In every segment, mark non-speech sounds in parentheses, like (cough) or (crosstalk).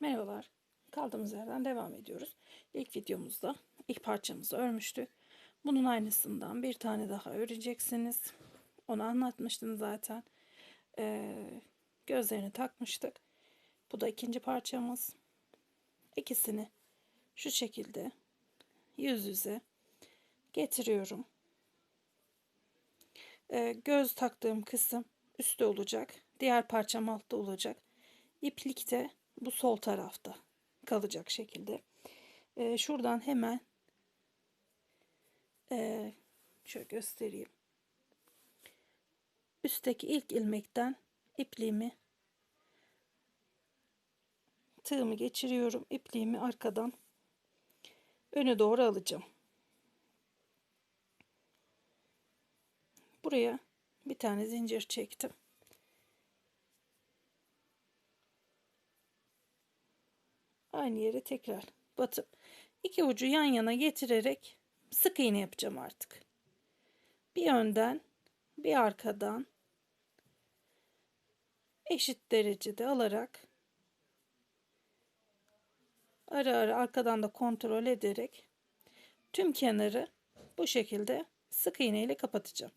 Merhabalar. Kaldığımız yerden devam ediyoruz. İlk videomuzda ilk parçamızı örmüştük. Bunun aynısından bir tane daha öreceksiniz. Onu anlatmıştım zaten. Ee, gözlerini takmıştık. Bu da ikinci parçamız. İkisini şu şekilde yüz yüze getiriyorum. Ee, göz taktığım kısım üstte olacak. Diğer parçam altta olacak. İplik de bu sol tarafta kalacak şekilde. Ee, şuradan hemen e, şöyle göstereyim. Üstteki ilk ilmekten ipliğimi tığımı geçiriyorum. İpliğimi arkadan öne doğru alacağım. Buraya bir tane zincir çektim. Aynı yere tekrar batıp iki ucu yan yana getirerek sık iğne yapacağım artık. Bir önden bir arkadan eşit derecede alarak ara ara arkadan da kontrol ederek tüm kenarı bu şekilde sık iğne ile kapatacağım.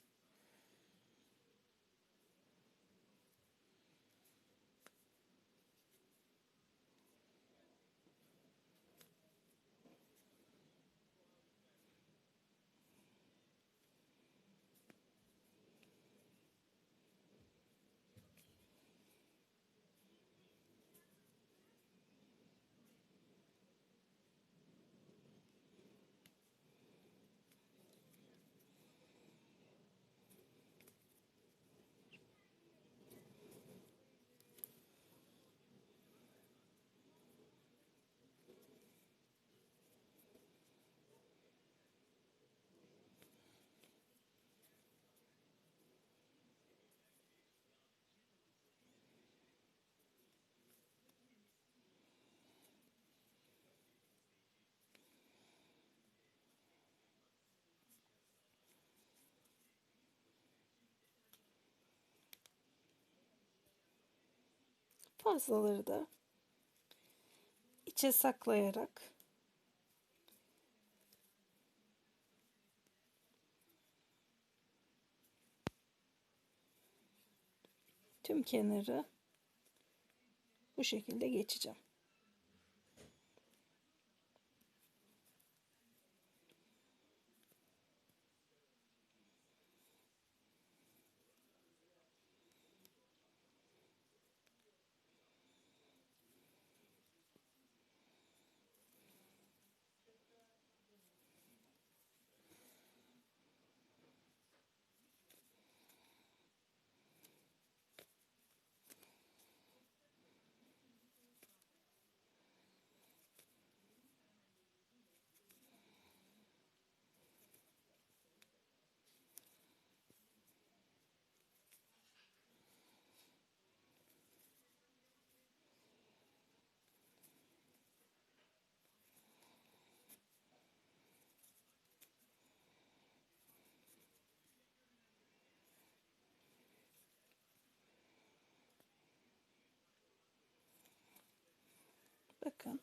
Fazlaları da içe saklayarak tüm kenarı bu şekilde geçeceğim. Bakın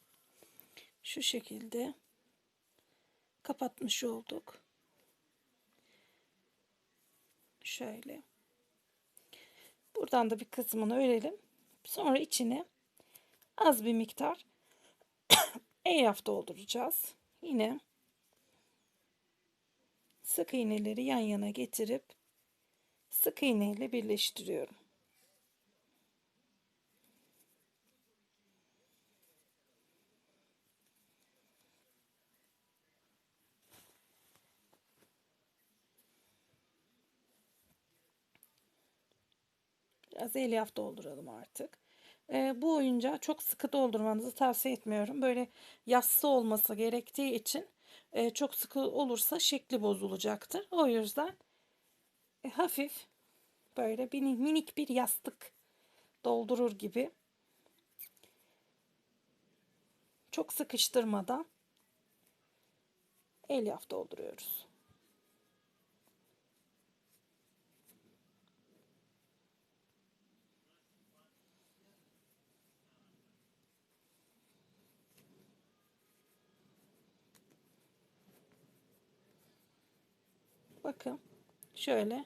şu şekilde kapatmış olduk. Şöyle. Buradan da bir kısmını örelim. Sonra içine az bir miktar (coughs) elyaf dolduracağız. Yine sık iğneleri yan yana getirip sık iğne ile birleştiriyorum. Biraz elyaf dolduralım artık. Ee, bu oyuncağı çok sıkı doldurmanızı tavsiye etmiyorum. Böyle yassı olması gerektiği için e, çok sıkı olursa şekli bozulacaktır. O yüzden e, hafif böyle minik bir yastık doldurur gibi çok sıkıştırmadan elyaf dolduruyoruz. Bakın şöyle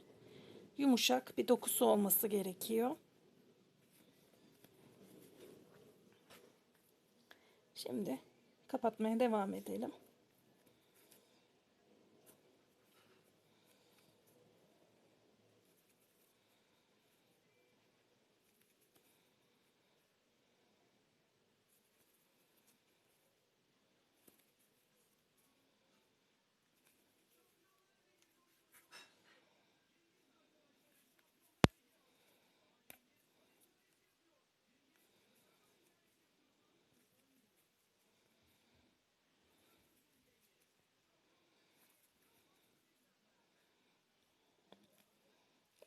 yumuşak bir dokusu olması gerekiyor. Şimdi kapatmaya devam edelim.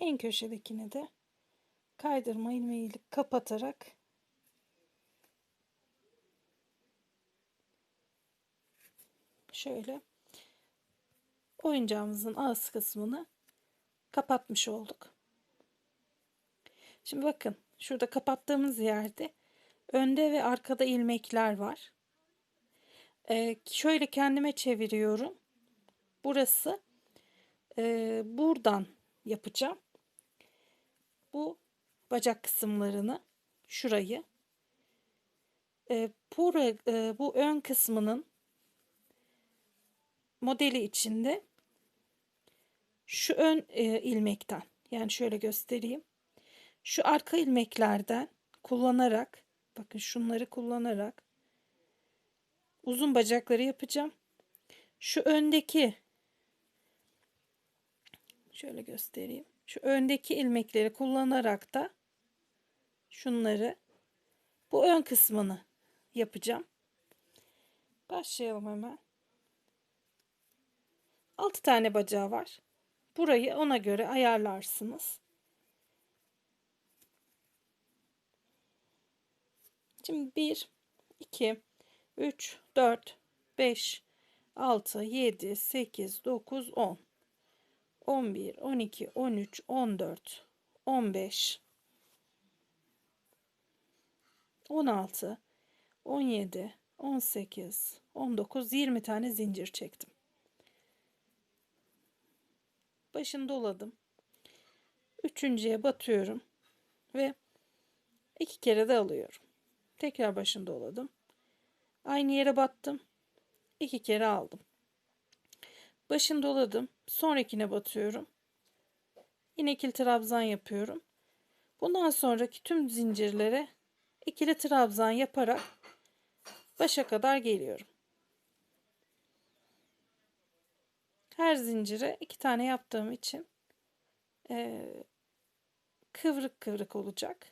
En köşedekini de kaydırma ilmeğiyle kapatarak şöyle oyuncağımızın ağız kısmını kapatmış olduk. Şimdi bakın şurada kapattığımız yerde önde ve arkada ilmekler var. Ee, şöyle kendime çeviriyorum. Burası e, buradan yapacağım. Bu bacak kısımlarını şurayı e, bu, e, bu ön kısmının modeli içinde şu ön e, ilmekten yani şöyle göstereyim. Şu arka ilmeklerden kullanarak bakın şunları kullanarak uzun bacakları yapacağım. Şu öndeki şöyle göstereyim. Şu öndeki ilmekleri kullanarak da şunları bu ön kısmını yapacağım. Başlayalım hemen. 6 tane bacağı var. Burayı ona göre ayarlarsınız. Şimdi 1, 2, 3, 4, 5, 6, 7, 8, 9, 10. 11, 12, 13, 14, 15, 16, 17, 18, 19, 20 tane zincir çektim. Başını doladım. Üçüncüye batıyorum ve iki kere de alıyorum. Tekrar başını doladım. Aynı yere battım. iki kere aldım. Başını doladım. Sonrakine batıyorum. Yine ikili trabzan yapıyorum. Bundan sonraki tüm zincirlere ikili trabzan yaparak başa kadar geliyorum. Her zincire iki tane yaptığım için e, kıvrık kıvrık olacak.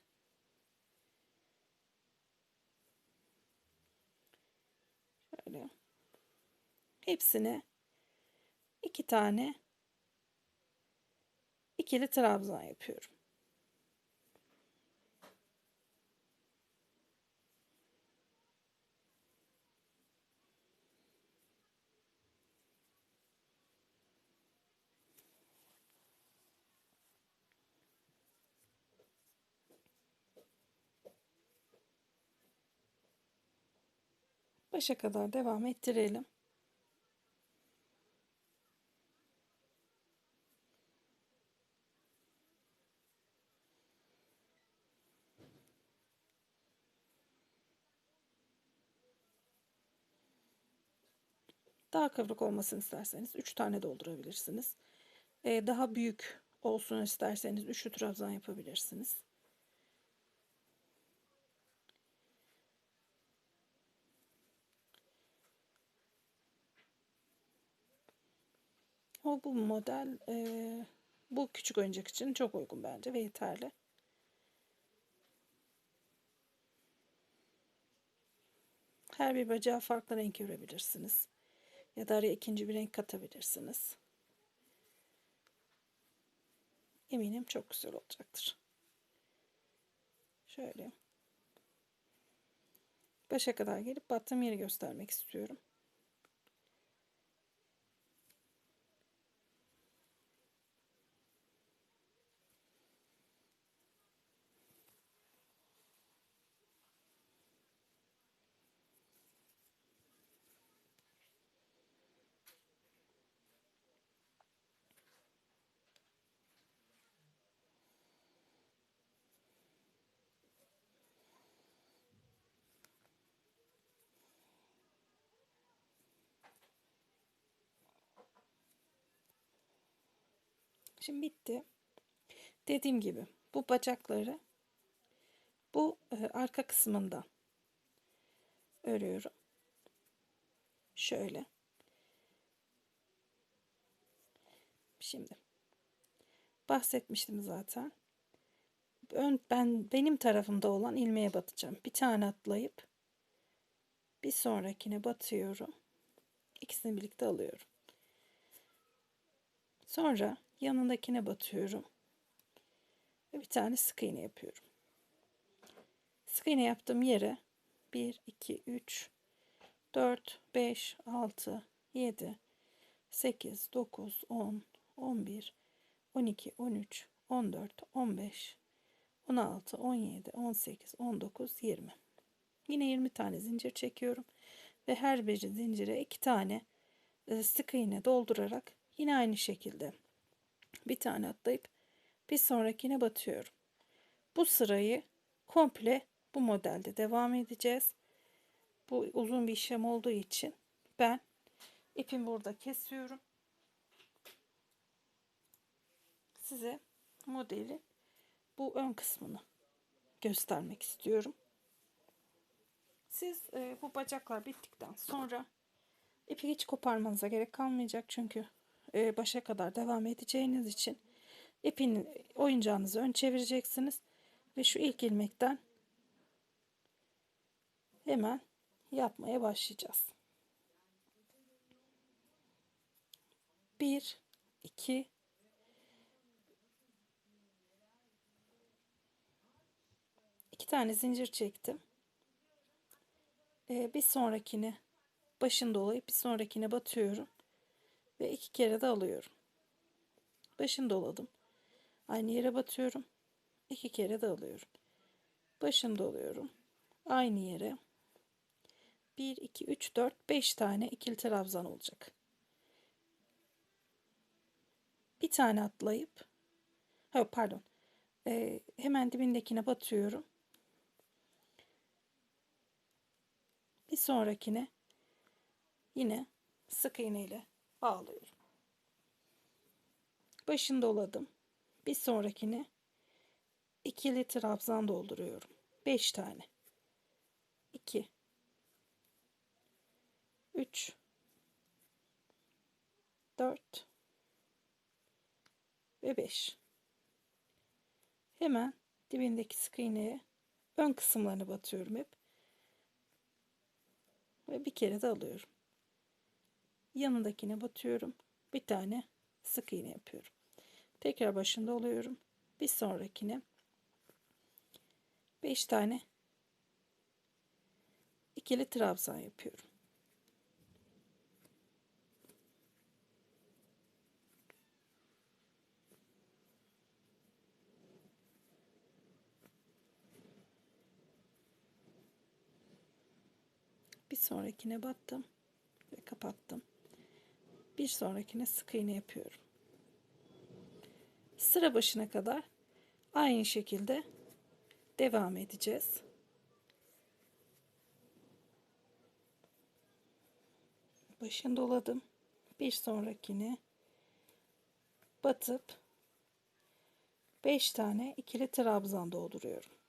Şöyle. Hepsini iki tane ikili trabzan yapıyorum. Başa kadar devam ettirelim. Daha kıvrık olmasını isterseniz 3 tane doldurabilirsiniz. Ee, daha büyük olsun isterseniz üçlü trabzan yapabilirsiniz. O bu model e, bu küçük oyuncak için çok uygun bence ve yeterli. Her bir bacağı farklı renk görebilirsiniz. Ya da araya ikinci bir renk katabilirsiniz. Eminim çok güzel olacaktır. Şöyle. Başa kadar gelip battığım yeri göstermek istiyorum. Şimdi bitti. Dediğim gibi bu bacakları bu e, arka kısmından örüyorum. Şöyle. Şimdi bahsetmiştim zaten. Ön, ben benim tarafımda olan ilmeğe batacağım. Bir tane atlayıp bir sonrakine batıyorum. İkisini birlikte alıyorum. Sonra yanındakine batıyorum. Ve bir tane sık iğne yapıyorum. Sık iğne yaptığım yere 1, 2, 3, 4, 5, 6, 7, 8, 9, 10, 11, 12, 13, 14, 15, 16, 17, 18, 19, 20. Yine 20 tane zincir çekiyorum. Ve her bir zincire iki tane e, sık iğne doldurarak yine aynı şekilde bir tane atlayıp bir sonrakine batıyorum. Bu sırayı komple bu modelde devam edeceğiz. Bu uzun bir işlem olduğu için ben ipimi burada kesiyorum. Size modeli bu ön kısmını göstermek istiyorum. Siz e, bu bacaklar bittikten sonra ipi hiç koparmanıza gerek kalmayacak çünkü e, başa kadar devam edeceğiniz için ipin oyuncağınızı ön çevireceksiniz ve şu ilk ilmekten hemen yapmaya başlayacağız. 1 2 2 tane zincir çektim. Ee, bir sonrakini başını dolayıp bir sonrakine batıyorum ve iki kere de alıyorum. Başını doladım. Aynı yere batıyorum. iki kere de alıyorum. Başını doluyorum. Aynı yere 1, 2, 3, 4, 5 tane ikili trabzan olacak. Bir tane atlayıp ha, pardon ee, hemen dibindekine batıyorum. Bir sonrakine yine sık iğne ile bağlıyorum. Başını doladım. Bir sonrakine ikili trabzan dolduruyorum. 5 tane. 2 3 4 ve 5 hemen dibindeki sık iğneye ön kısımlarını batıyorum hep ve bir kere de alıyorum yanındakine batıyorum. Bir tane sık iğne yapıyorum. Tekrar başında oluyorum. Bir sonrakine 5 tane ikili trabzan yapıyorum. Bir sonrakine battım ve kapattım bir sonrakine sık iğne yapıyorum. Sıra başına kadar aynı şekilde devam edeceğiz. Başını doladım. Bir sonrakini batıp 5 tane ikili trabzan dolduruyorum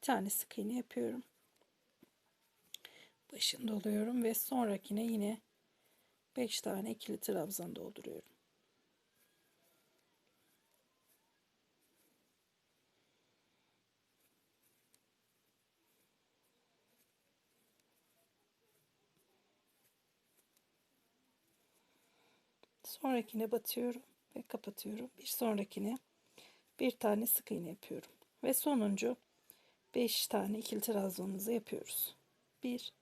bir tane sık iğne yapıyorum. Başını doluyorum ve sonrakine yine 5 tane ikili trabzan dolduruyorum. Sonrakine batıyorum ve kapatıyorum. Bir sonrakine bir tane sık iğne yapıyorum. Ve sonuncu 5 tane ikili trabzanımızı yapıyoruz. 1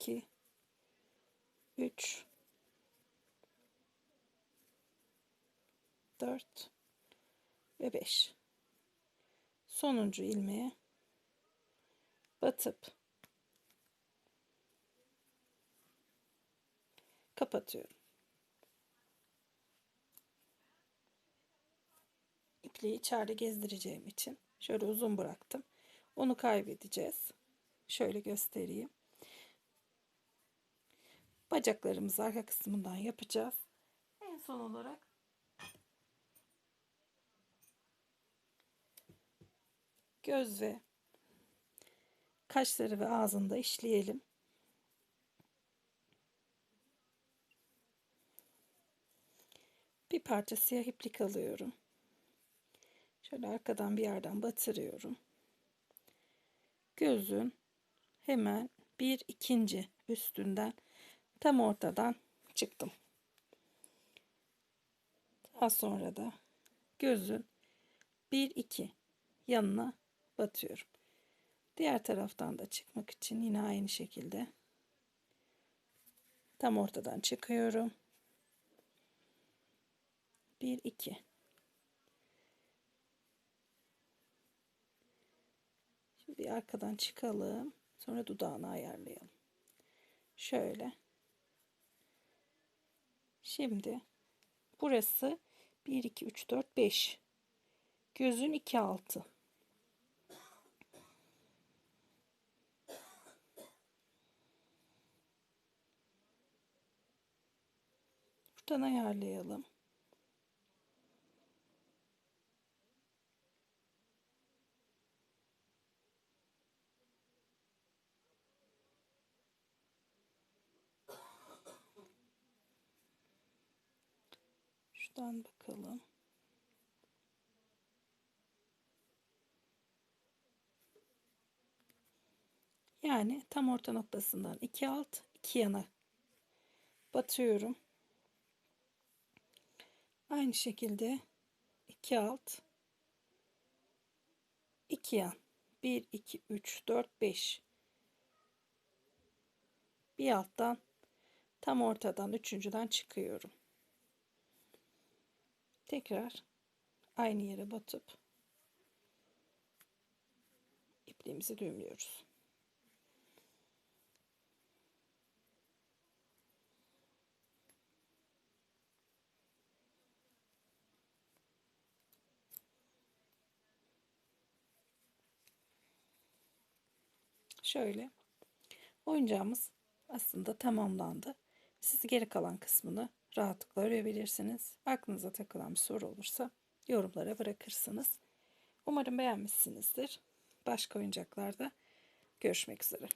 2 3 4 ve 5 sonuncu ilmeğe batıp kapatıyorum. İpliği içeride gezdireceğim için şöyle uzun bıraktım. Onu kaybedeceğiz. Şöyle göstereyim. Bacaklarımızı arka kısmından yapacağız. En son olarak göz ve kaşları ve ağzında işleyelim. Bir parça siyah iplik alıyorum. Şöyle arkadan bir yerden batırıyorum. Gözün hemen bir ikinci üstünden tam ortadan çıktım. Daha sonra da gözün bir iki yanına batıyorum. Diğer taraftan da çıkmak için yine aynı şekilde tam ortadan çıkıyorum. 1 2 bir arkadan çıkalım. Sonra dudağını ayarlayalım. Şöyle. Şimdi burası 1 2 3 4 5. Gözün 2 6. Buradan ayarlayalım. Şuradan bakalım. Yani tam orta noktasından iki alt, iki yana batıyorum. Aynı şekilde iki alt, iki yan. 1 2 3 4 5. Bir alttan tam ortadan üçüncüden çıkıyorum. Tekrar aynı yere batıp ipliğimizi düğümlüyoruz. Şöyle oyuncağımız aslında tamamlandı. Siz geri kalan kısmını rahatlıkla örebilirsiniz. Aklınıza takılan bir soru olursa yorumlara bırakırsınız. Umarım beğenmişsinizdir. Başka oyuncaklarda görüşmek üzere.